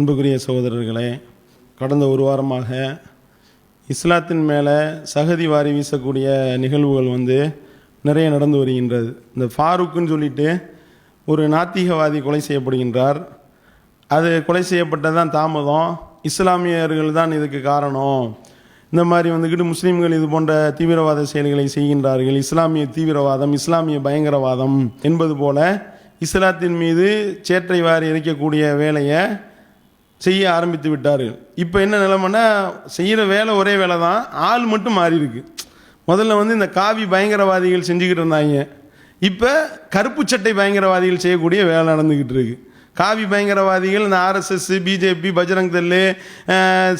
அன்புக்குரிய சகோதரர்களே கடந்த ஒரு வாரமாக இஸ்லாத்தின் மேலே சகதி வாரி வீசக்கூடிய நிகழ்வுகள் வந்து நிறைய நடந்து வருகின்றது. இந்த ஃபாரூக்குன்னு சொல்லிட்டு ஒரு நாத்திகவாதி கொலை செய்யப்படுகின்றார். அது கொலை செய்யப்பட்டதான் தாமதம். இஸ்லாமியர்கள் தான் இதுக்கு காரணம். இந்த மாதிரி வந்துக்கிட்டு முஸ்லீம்கள் இது போன்ற தீவிரவாத செயல்களை செய்கின்றார்கள். இஸ்லாமிய தீவிரவாதம் இஸ்லாமிய பயங்கரவாதம் என்பது போல இஸ்லாத்தின் மீது சேற்றை வாரி இறைக்கக்கூடிய வேலையை செய்ய ஆரம்பித்து விட்டார்கள். இப்போ என்ன நிலைமைன்னா செய்கிற வேலை ஒரே வேலை தான். ஆள் மட்டும் மாறி இருக்கு. முதல்ல வந்து இந்த காவி பயங்கரவாதிகள் செஞ்சுக்கிட்டு இருந்தாங்க. இப்போ கருப்பு சட்டை பயங்கரவாதிகள் செய்யக்கூடிய வேலை நடந்துக்கிட்டு இருக்கு. காவி பயங்கரவாதிகள் இந்த ஆர்எஸ்எஸ் பிஜேபி பஜ்ரங் தள்ளு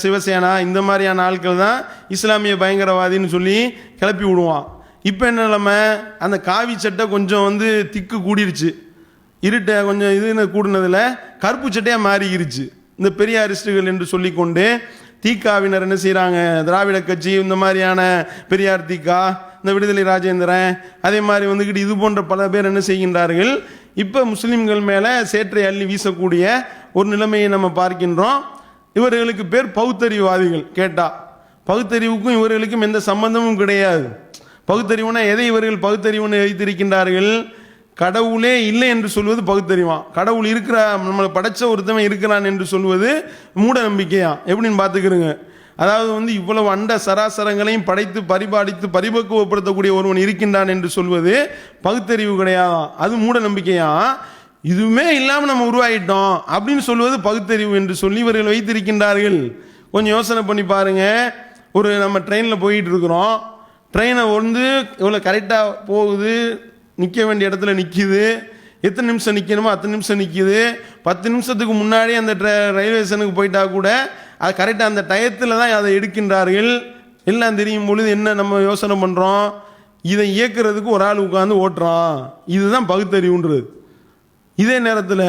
சிவசேனா இந்த மாதிரியான ஆட்கள் தான் இஸ்லாமிய பயங்கரவாதின்னு சொல்லி கிளப்பி விடுவான். இப்போ என்ன நிலமை? அந்த காவி சட்டை கொஞ்சம் வந்து திக்கு கூடிருச்சு. இருட்டை கொஞ்சம் இதுன்னு கூடினதில் கருப்பு சட்டையாக மாறிக்கிருச்சு. இந்த பெரியாரிஸ்டுகள் என்று சொல்லிக்கொண்டு தீக்காவினர் என்ன செய்கிறாங்க திராவிட கட்சி இந்த மாதிரியான பெரியார் தீக்கா இந்த விடுதலை ராஜேந்திரன் அதே மாதிரி வந்துக்கிட்டு இது போன்ற பல பேர் என்ன செய்கின்றார்கள்? இப்போ முஸ்லீம்கள் மேலே சேற்றை அள்ளி வீசக்கூடிய ஒரு நிலைமையை நம்ம பார்க்கின்றோம். இவர்களுக்கு பேர் பகுத்தறிவுவாதிகள் கேட்டால் பகுத்தறிவுக்கும் இவர்களுக்கும் எந்த சம்பந்தமும் கிடையாது. பகுத்தறிவுனா எதை இவர்கள் பகுத்தறிவுன்னு வைத்திருக்கின்றார்கள் கடவுளே இல்லை என்று சொல்வது பகுத்தறிவான் கடவுள் இருக்கிற நம்மளை படைச்ச ஒருத்தவன் இருக்கிறான் என்று சொல்வது மூட நம்பிக்கையா? எப்படின்னு பார்த்துக்கிறோங்க அதாவது வந்து இவ்வளவு அண்ட சராசரங்களையும் படைத்து பரிபாலித்து பரிபக்குவப்படுத்தக்கூடிய ஒருவன் இருக்கின்றான் என்று சொல்வது பகுத்தறிவு கிடையாதான் அது மூட நம்பிக்கையா? இதுவுமே இல்லாமல் நம்ம உருவாகிட்டோம் அப்படின்னு சொல்வது பகுத்தறிவு என்று சொல்லி இவர்கள் வைத்திருக்கின்றார்கள். கொஞ்சம் யோசனை பண்ணி பாருங்க. ஒரு நம்ம ட்ரெயினில் போயிட்டு இருக்கிறோம். ட்ரெயினை வந்து இவ்வளோ கரெக்டாக போகுது? நிற்க வேண்டிய இடத்துல நிற்கிது எத்தனை நிமிஷம் நிற்கணுமோ அத்தனை நிமிஷம் நிற்கிது பத்து நிமிஷத்துக்கு முன்னாடி அந்த ட்ர ரயில்வே ஸ்டேஷனுக்கு போயிட்டா கூட அது கரெக்டாக அந்த டயத்தில் தான் அதை எடுக்கின்றார்கள். எல்லாம் தெரியும் பொழுது என்ன நம்ம யோசனை பண்ணுறோம் இதை இயக்குறதுக்கு ஒரு ஆள் உட்காந்து ஓட்டுறான். இதுதான் பகுத்தறிவுன்றது. இதே நேரத்தில்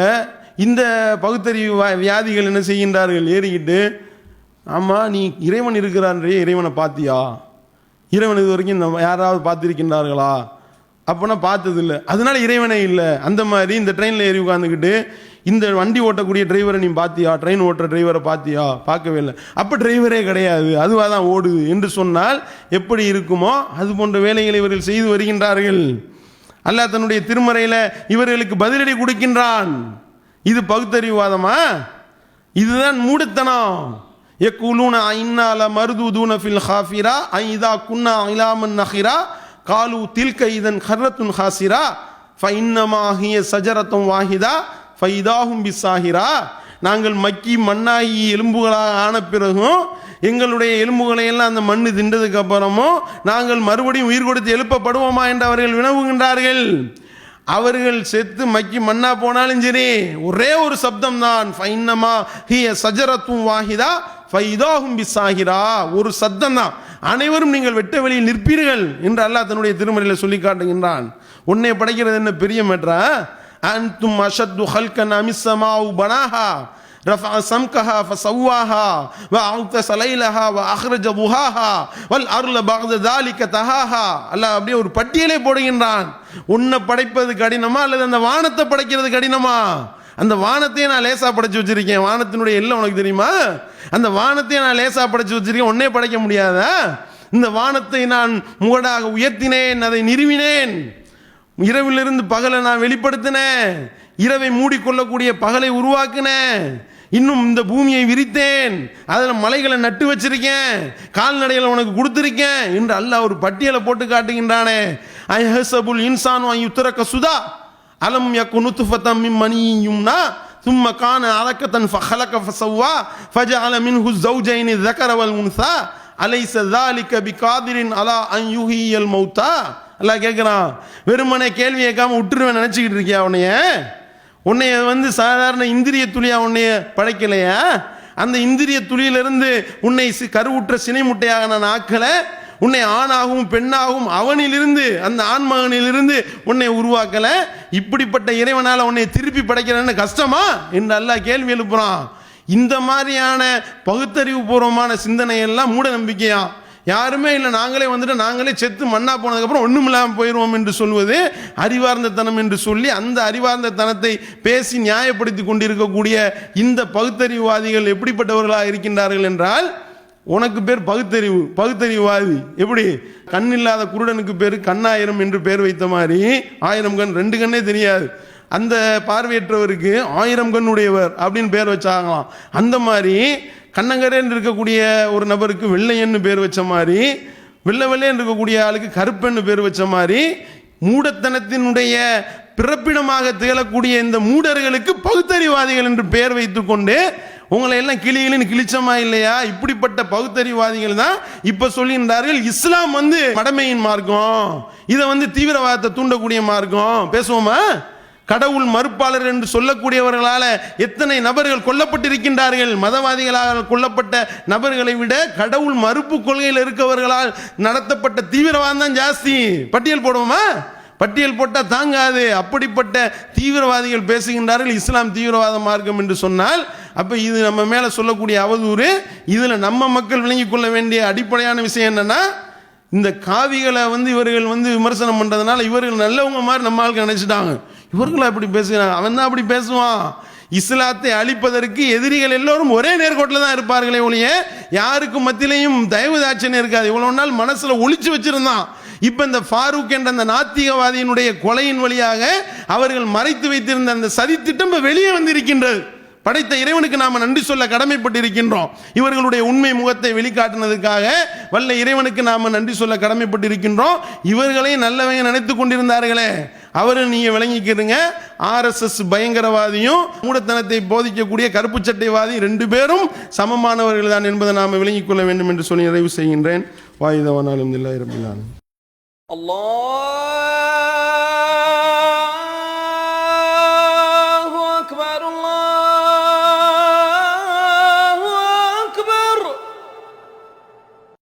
இந்த பகுத்தறிவு வியாதிகள் என்ன செய்கின்றார்கள்? ஏறிக்கிட்டு ஆமாம் நீ இறைவன் இருக்கிறான்றே இறைவனை பார்த்தியா இறைவன் இது வரைக்கும் இந்த யாராவது பார்த்துருக்கின்றார்களா? அப்போனா பார்த்ததில்லை. அதனால இறைவனே இல்லை. அந்த மாதிரி இந்த ட்ரெயினில் ஏறி உட்காந்துக்கிட்டு இந்த வண்டி ஓட்டக்கூடிய டிரைவரை நீ பார்த்தியா ட்ரெயின் ஓட்டுற டிரைவரை பார்த்தியா பார்க்கவே இல்லை. அப்போ டிரைவரே கிடையாது. அதுவாக தான் ஓடுது என்று சொன்னால் எப்படி இருக்குமோ அது போன்ற வேலைகளை இவர்கள் செய்து வருகின்றார்கள். அல்லாஹ் தன்னுடைய திருமறையில் இவர்களுக்கு பதிலடி கொடுக்கின்றான். இது பகுத்தறிவாதமா இதுதான் மூடுத்தனம். யக்கூலூன ஐநாள மருதுதூன ஃபில் ஹாஃபிரா ஐதா குன்னா இலாமன் நஹிரா காலு தில்க இதன் ஹர்ரத்துன் ஹாசிரா ஃபைன்னமா ஹிய சஜரத்தும் வாஹிதா ஃபைதாகும் பிசாஹிரா நாங்கள் மக்கி மண்ணாகி எலும்புகளாக ஆன பிறகும் எங்களுடைய எலும்புகளை எல்லாம் அந்த மண்ணு தின்றதுக்கு அப்புறமும் நாங்கள் மறுபடியும் உயிர் கொடுத்து எழுப்பப்படுவோமா என்று அவர்கள் வினவுகின்றார்கள். அவர்கள் செத்து மக்கி மண்ணா போனாலும் சரி ஒரே ஒரு சப்தம் தான் ஃபைன்னமா ஹிய சஜரத்தும் வாஹிதா ஃபைதாகும் பிசாகிரா ஒரு சத்தம் தான் அனைவரும் நீங்கள் வெட்ட வெளியில் நிற்பீர்கள் என்று அல்லாஹ் தன்னுடைய திருமறையில் சொல்லி காட்டுகின்றான் உன்னை படைக்கிறது என்ன பெரிய மேட்ரா அன்தும் அஷத்து ஹல்கன் அமிசமாவு பனாஹா رفع سمكها فسواها وأغطس ليلها وأخرج ضحاها والأرض بعد ذلك تهاها அல்லாஹ் அப்படியே ஒரு பட்டியலை போடுகின்றான் உன்னை படைப்பது கடினமா அல்லது அந்த வானத்தை படைக்கிறது கடினமா அந்த வானத்தையே நான் லேசா படைச்சு வச்சிருக்கேன். வானத்தினுடைய எல்லாம் உனக்கு தெரியுமா? அந்த வானத்தையே நான் லேசா படைச்சு வச்சிருக்கேன். ஒன்னே படைக்க முடியாதா? இந்த வானத்தை நான் முகடாக உயர்த்தினேன் அதை நிறுவினேன். இரவிலிருந்து பகலை நான் வெளிப்படுத்தினேன். இரவை மூடிக்கொள்ளக்கூடிய பகலை உருவாக்கினேன். இன்னும் இந்த பூமியை விரித்தேன். அதில் மலைகளை நட்டு வச்சிருக்கேன். கால்நடைகளை உனக்கு கொடுத்துருக்கேன். என்று அல்லாஹ் ஒரு பட்டியலை போட்டு காட்டுகின்றானே. ஐ ஹசபுல் இன்சான் யுத்தரக்க சுதா. அலம் யக்கு நுத்துஃபத்தம் மின் மணியும்னா ثم كان علقة فخلق فسوى فجعل منه الزوجين الذكر والأنثى அலைச ذلك بقادر على أن يحيي الموتى அல்லாஹ் கேட்குறான் வெறுமனே கேள்வி கேட்காம விட்டுருவேன் நினச்சிக்கிட்டு இருக்கியா உன்னைய உன்னைய வந்து சாதாரண இந்திரிய துளியா உன்னைய படைக்கலையா அந்த இந்திரிய துளியிலிருந்து உன்னை சி- கருவுற்ற சினை முட்டையாக நான் ஆக்கலை உன்னை ஆணாகவும் பெண்ணாகவும் அவனிலிருந்து அந்த ஆண்மகனிலிருந்து உன்னை உருவாக்கலை. இப்படிப்பட்ட இறைவனால் உன்னை திருப்பி படைக்கிறேன்னு கஷ்டமா? என்று அல்லாஹ் கேள்வி எழுப்புறான். இந்த மாதிரியான பகுத்தறிவு பூர்வமான சிந்தனை எல்லாம் மூட நம்பிக்கையா? யாருமே இல்லை நாங்களே வந்துட்டு நாங்களே செத்து மண்ணா போனதுக்கப்புறம் ஒன்றும் இல்லாமல் போயிடுவோம் என்று சொல்வது அறிவார்ந்த தனம் என்று சொல்லி அந்த அறிவார்ந்த தனத்தை பேசி நியாயப்படுத்தி கொண்டிருக்கக்கூடிய இந்த பகுத்தறிவுவாதிகள் எப்படிப்பட்டவர்களாக இருக்கின்றார்கள் என்றால் உனக்கு பேர் பகுத்தறிவு பகுத்தறிவுவாதி எப்படி? கண் இல்லாத குருடனுக்கு பேர் கண்ணாயிரம் என்று பேர் வைத்த மாதிரி ஆயிரம் கண் ரெண்டு கண்ணே தெரியாது. அந்த பார்வையற்றவருக்கு ஆயிரம் கண் உடையவர் அப்படின்னு பேர் வச்சாங்களாம். அந்த மாதிரி கண்ணங்கரேன்னு இருக்கக்கூடிய ஒரு நபருக்கு வெள்ளையன்னு பேர் வச்ச மாதிரி வெள்ளை வெள்ளையன்னு இருக்கக்கூடிய ஆளுக்கு கருப்பன்னு பேர் வச்ச மாதிரி மூடத்தனத்தினுடைய பிறப்பிடமாக திகழக்கூடிய இந்த மூடர்களுக்கு பகுத்தறிவாதிகள் என்று பெயர் வைத்துக்கொண்டு உங்களை எல்லாம் கிளிகளின் கிழிச்சமா இல்லையா? இப்படிப்பட்ட பகுத்தறிவாதிகள் தான் இப்ப சொல்கின்றார்கள் இஸ்லாம் வந்து மடமையின் மார்க்கம் இதை வந்து தீவிரவாதத்தை தூண்டக்கூடிய மார்க்கம். பேசுவோமா? கடவுள் மறுப்பாளர் என்று சொல்லக்கூடியவர்களால் எத்தனை நபர்கள் கொல்லப்பட்டிருக்கின்றார்கள்? மதவாதிகளால் கொல்லப்பட்ட நபர்களை விட கடவுள் மறுப்பு கொள்கையில் இருக்கவர்களால் நடத்தப்பட்ட தீவிரவாதம் தான் ஜாஸ்தி. பட்டியல் போடுவோமா? பட்டியல் போட்டால் தாங்காது. அப்படிப்பட்ட தீவிரவாதிகள் பேசுகின்றார்கள். இஸ்லாம் தீவிரவாத மார்க்கம் என்று சொன்னால் அப்போ இது நம்ம மேலே சொல்லக்கூடிய அவதூறு. இதில் நம்ம மக்கள் விளங்கி கொள்ள வேண்டிய அடிப்படையான விஷயம் என்னென்னா இந்த காவிகளை வந்து இவர்கள் வந்து விமர்சனம் பண்ணுறதுனால இவர்கள் நல்லவங்க மாதிரி நம்ம ஆளுக்கு நினச்சிட்டாங்க. இவர்களும் அப்படி பேசுகிறாங்க? அவன் தான் அப்படி பேசுவான். இஸ்லாத்தை அழிப்பதற்கு எதிரிகள் எல்லோரும் ஒரே நேர்கோட்டில் தான் இருப்பார்களே ஒழிய யாருக்கும் மத்தியிலையும் தயவு தாட்சணியம் இருக்காது. இவ்வளோ நாள் மனசில் ஒழிச்சு வச்சுருந்தான். இப்போ இந்த ஃபாரூக் என்ற அந்த நாத்திகவாதியினுடைய கொலையின் வழியாக அவர்கள் மறைத்து வைத்திருந்த அந்த சதித்திட்டம் வெளியே வந்திருக்கின்றது. படைத்த இறைவனுக்கு நாம் நன்றி சொல்ல கடமைப்பட்டிருக்கின்றோம். இவர்களுடைய உண்மை முகத்தை வெளிக்காட்டினதுக்காக வல்ல இறைவனுக்கு நாம் நன்றி சொல்ல கடமைப்பட்டிருக்கின்றோம். இவர்களே நல்லவங்க நினைத்து கொண்டிருந்தார்களே. அவரை நீங்கள் விளங்கிக்கிறீங்க ஆர்எஸ்எஸ் பயங்கரவாதியும் மூடத்தனத்தை போதிக்கக்கூடிய கருப்பு சட்டைவாதி ரெண்டு பேரும் சமமானவர்கள் தான் என்பதை நாம் விளங்கிக் கொள்ள வேண்டும் என்று சொல்லி நிறைவு செய்கின்றேன். வாயுதவனாலும் இல்லை ரபிலான் Allah